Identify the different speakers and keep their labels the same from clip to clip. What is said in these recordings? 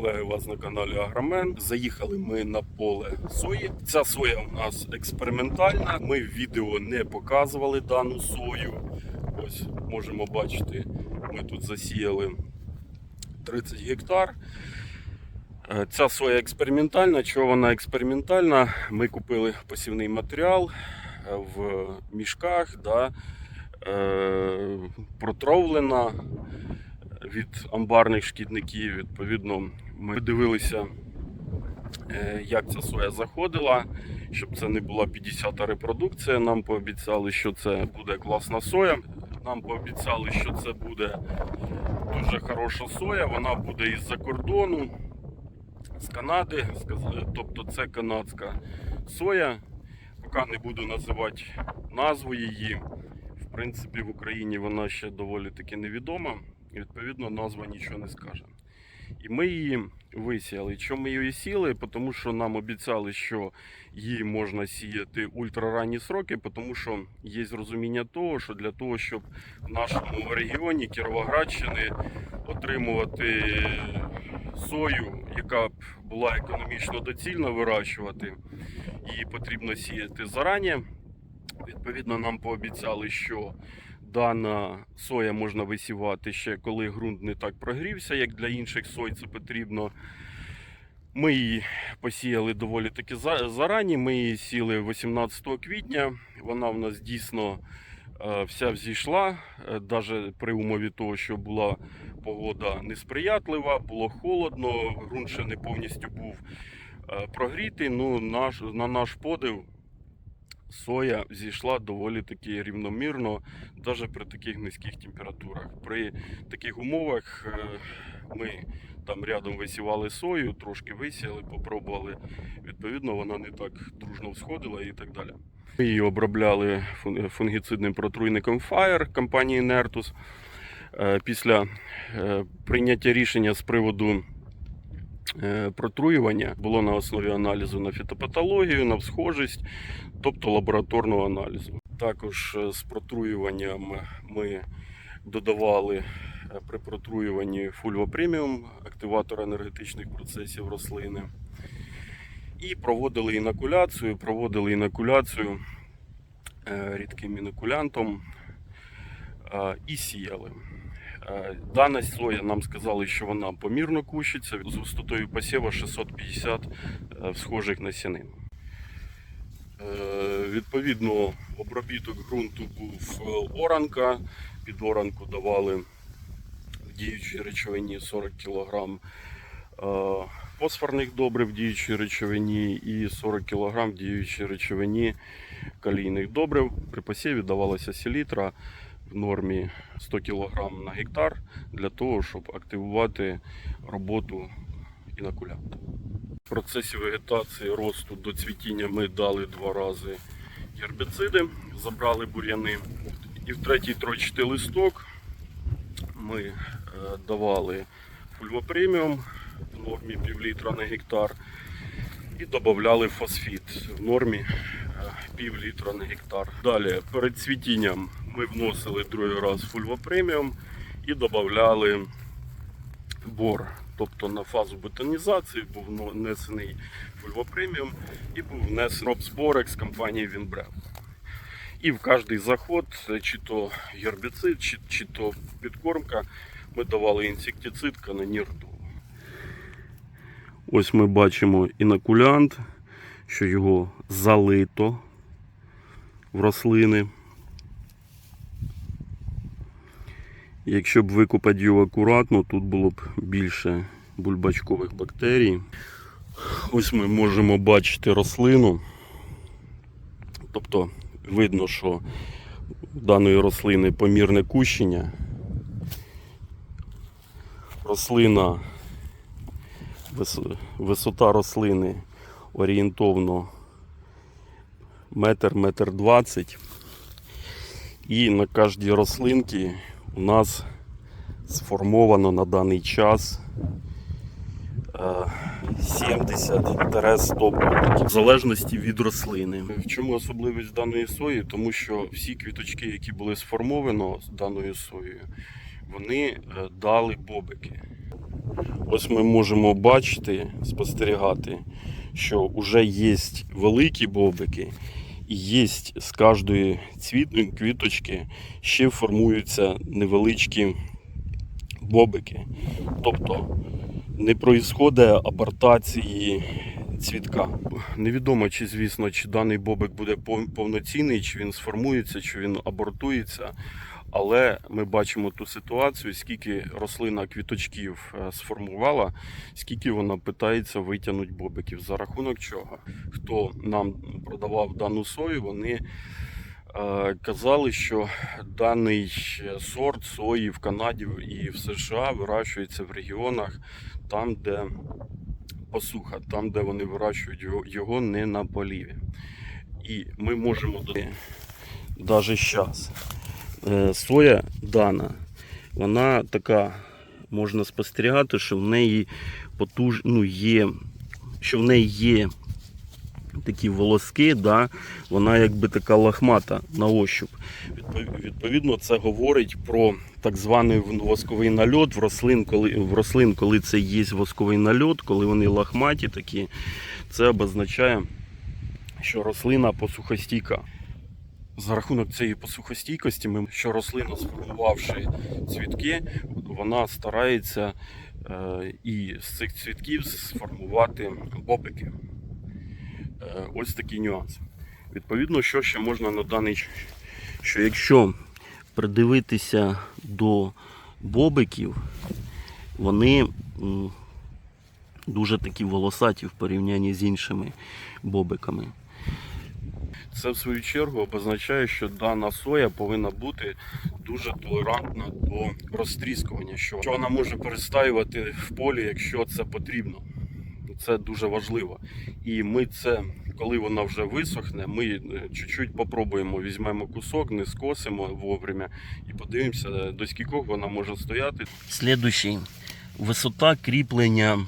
Speaker 1: колеги, вас на каналі Агромен. Заїхали ми на поле сої. Ця соя у нас експериментальна. Ми в відео не показували дану сою. Ось можемо бачити, ми тут засіяли 30 гектар. Е, Ця соя експериментальна. Чого вона експериментальна? Ми купили посівний матеріал е, в мішках, да, е, протравлена від амбарних шкідників. Відповідно, ми дивилися, е, як ця соя заходила, щоб це не була 50-та репродукція. Нам пообіцяли, що це буде класна соя. Нам пообіцяли, що це буде дуже хороша соя. Вона буде із-за кордону, з Канади. Тобто це канадська соя. Поки не буду називати назву її. В принципі, в Україні вона ще доволі таки невідома. Відповідно, назва нічого не скаже. І ми її висіяли. Чому ми її сіли? Тому що нам обіцяли, що її можна сіяти ультраранні сроки, тому що є розуміння того, що для того, щоб в нашому регіоні Кіровоградщини отримувати сою, яка б була економічно доцільно вирощувати, її потрібно сіяти зарані. Відповідно, нам пообіцяли, що дана соя можна висівати ще коли ґрунт не так прогрівся, як для інших сой це потрібно. Ми її посіяли доволі таки зарані. Ми її сіли 18 квітня. Вона в нас дійсно е, вся взійшла, навіть при умові того, що була погода несприятлива, було холодно, ґрунт ще не повністю був е, прогрітий. Ну, наш, на наш подив, соя зійшла доволі таки рівномірно, навіть при таких низьких температурах. При таких умовах е, ми там рядом висівали сою, трошки висіяли, попробували. Відповідно, вона не так дружно всходила і так далі. Ми її обробляли фун- фунгіцидним протруйником Fire компанії Nertus. Е, Після е, прийняття рішення з приводу протруювання було на основі аналізу на фітопатологію, на всхожість, тобто лабораторного аналізу. Також е, з протруюванням ми додавали е, при протруюванні фульва преміум, активатор енергетичних процесів рослини. І проводили інокуляцію, проводили інокуляцію е, рідким інокулянтом е, і сіяли. Е, Дана соя нам сказали, що вона помірно кущиться з густотою посіва 650 е, всхожих насінин. Е, Відповідно, обробіток ґрунту був е, оранка. Під оранку давали в діючій речовині 40 кг фосфорних добрив в діючій речовині і 40 кг в діючій речовині калійних добрив. При посіві давалося селітра в нормі 100 кг на гектар для того, щоб активувати роботу інокулянта. В процесі вегетації росту до цвітіння ми дали два рази гербіциди, забрали бур'яни. І в третій тройчатий листок ми е, давали фульвопреміум в нормі пів літра на гектар і додавали фосфіт в нормі пів літра на гектар. Далі перед цвітінням ми вносили другий раз фульвопреміум і додавали бор. Тобто на фазу бетонізації був внесений фульвопреміум і був внесений робспорек з компанії Вінбрев. І в кожний заход, чи то гербіцид, чи, чи то підкормка, ми давали інсектицид канонір. Ось ми бачимо інокулянт, що його залито в рослини. Якщо б викопати його акуратно, тут було б більше бульбачкових бактерій. Ось ми можемо бачити рослину. Тобто видно, що у даної рослини помірне кущення. Рослина, висота рослини орієнтовно метр, метр двадцять. І на кожній рослинці у нас сформовано на даний час е, 70-100 в залежності від рослини. В чому особливість даної сої? Тому що всі квіточки, які були сформовано з даною соєю, вони е, дали бобики. Ось ми можемо бачити, спостерігати, що вже є великі бобики, і є з кожної цвіт- квіточки ще формуються невеличкі бобики. Тобто не проїсходить абортації цвітка. Невідомо, чи звісно, чи даний бобик буде повноцінний, чи він сформується, чи він абортується. Але ми бачимо ту ситуацію, скільки рослина квіточків е, сформувала, скільки вона питається витягнути бобиків. За рахунок чого? Хто нам продавав дану сою, вони е, казали, що даний сорт сої в Канаді і в США вирощується в регіонах, там, де посуха, там, де вони вирощують його, не на поліві. І ми можемо навіть зараз. Е, Соя дана, вона така, можна спостерігати, що в неї потуж, ну, є, що в неї є такі волоски, да, вона якби така лохмата на ощуп. Відповідно, це говорить про так званий восковий нальот в рослин, коли, в рослин, коли це є восковий нальот, коли вони лохматі такі, це обозначає, що рослина посухостійка. За рахунок цієї посухостійкості, ми, що рослина, сформувавши цвітки, вона старається е, і з цих цвітків сформувати бобики. Е, ось такий нюанс. Відповідно, що ще можна на даний? Що якщо придивитися до бобиків, вони дуже такі волосаті в порівнянні з іншими бобиками. Це в свою чергу обозначає, що дана соя повинна бути дуже толерантна до розтріскування, що вона може перестаювати в полі, якщо це потрібно. Це дуже важливо. І ми це, коли вона вже висохне, ми е, чуть-чуть попробуємо, візьмемо кусок, не скосимо вовремя і подивимося, до скількох вона може стояти. Слідуючий висота кріплення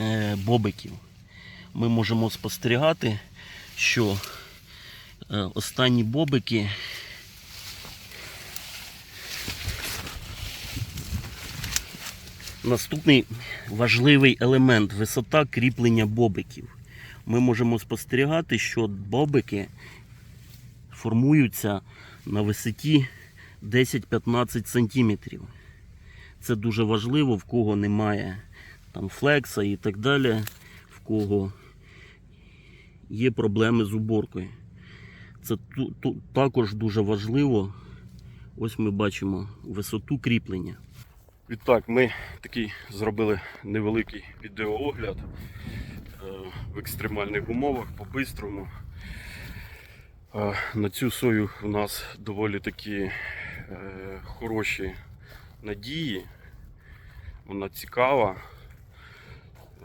Speaker 1: е, бобиків. Ми можемо спостерігати, що е, останні бобики Наступний важливий елемент висота кріплення бобиків. Ми можемо спостерігати, що бобики формуються на висоті 10-15 см. Це дуже важливо, в кого немає там флекса і так далі, в кого є проблеми з уборкою. Це також дуже важливо. Ось ми бачимо висоту кріплення. Відтак, ми такий зробили невеликий відеоогляд е, в екстремальних умовах по-бистрому. Е, На цю сою у нас доволі такі е, хороші надії. Вона цікава.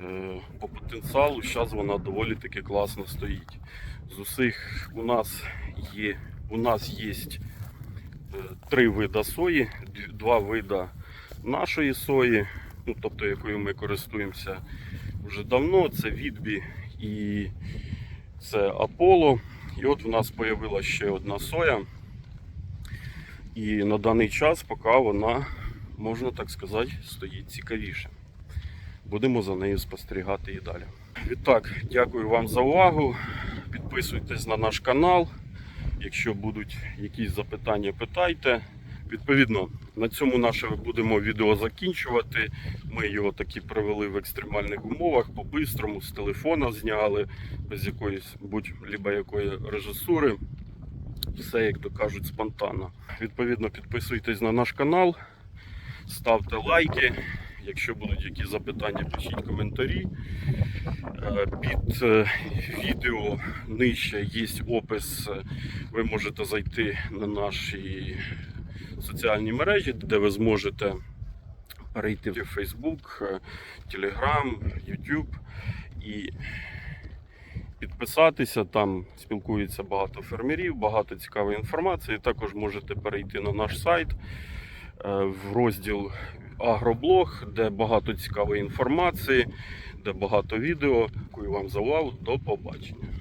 Speaker 1: Е, По потенціалу зараз вона доволі таки класно стоїть. З усіх у нас є, у нас є е, три вида сої, два вида нашої сої, ну, тобто якою ми користуємося вже давно, це відбі і це Аполло. І от в нас з'явилася ще одна соя. І на даний час, поки вона, можна так сказати, стоїть цікавіше. Будемо за нею спостерігати і далі. Відтак, дякую вам за увагу. Підписуйтесь на наш канал. Якщо будуть якісь запитання, питайте. Відповідно, на цьому наше будемо відео закінчувати. Ми його таки провели в екстремальних умовах, по-бистрому, з телефона зняли, без якоїсь будь-либо якої режисури. Все, як то кажуть, спонтанно. Відповідно, підписуйтесь на наш канал, ставте лайки. Якщо будуть якісь запитання, пишіть коментарі. Е, Під е, відео нижче є опис. Ви можете зайти на наші соціальні мережі, де ви зможете перейти в Facebook, е, Telegram, YouTube і підписатися. Там спілкується багато фермерів, багато цікавої інформації. Також можете перейти на наш сайт в розділ Агроблог, де багато цікавої інформації, де багато відео. Дякую вам за увагу. До побачення.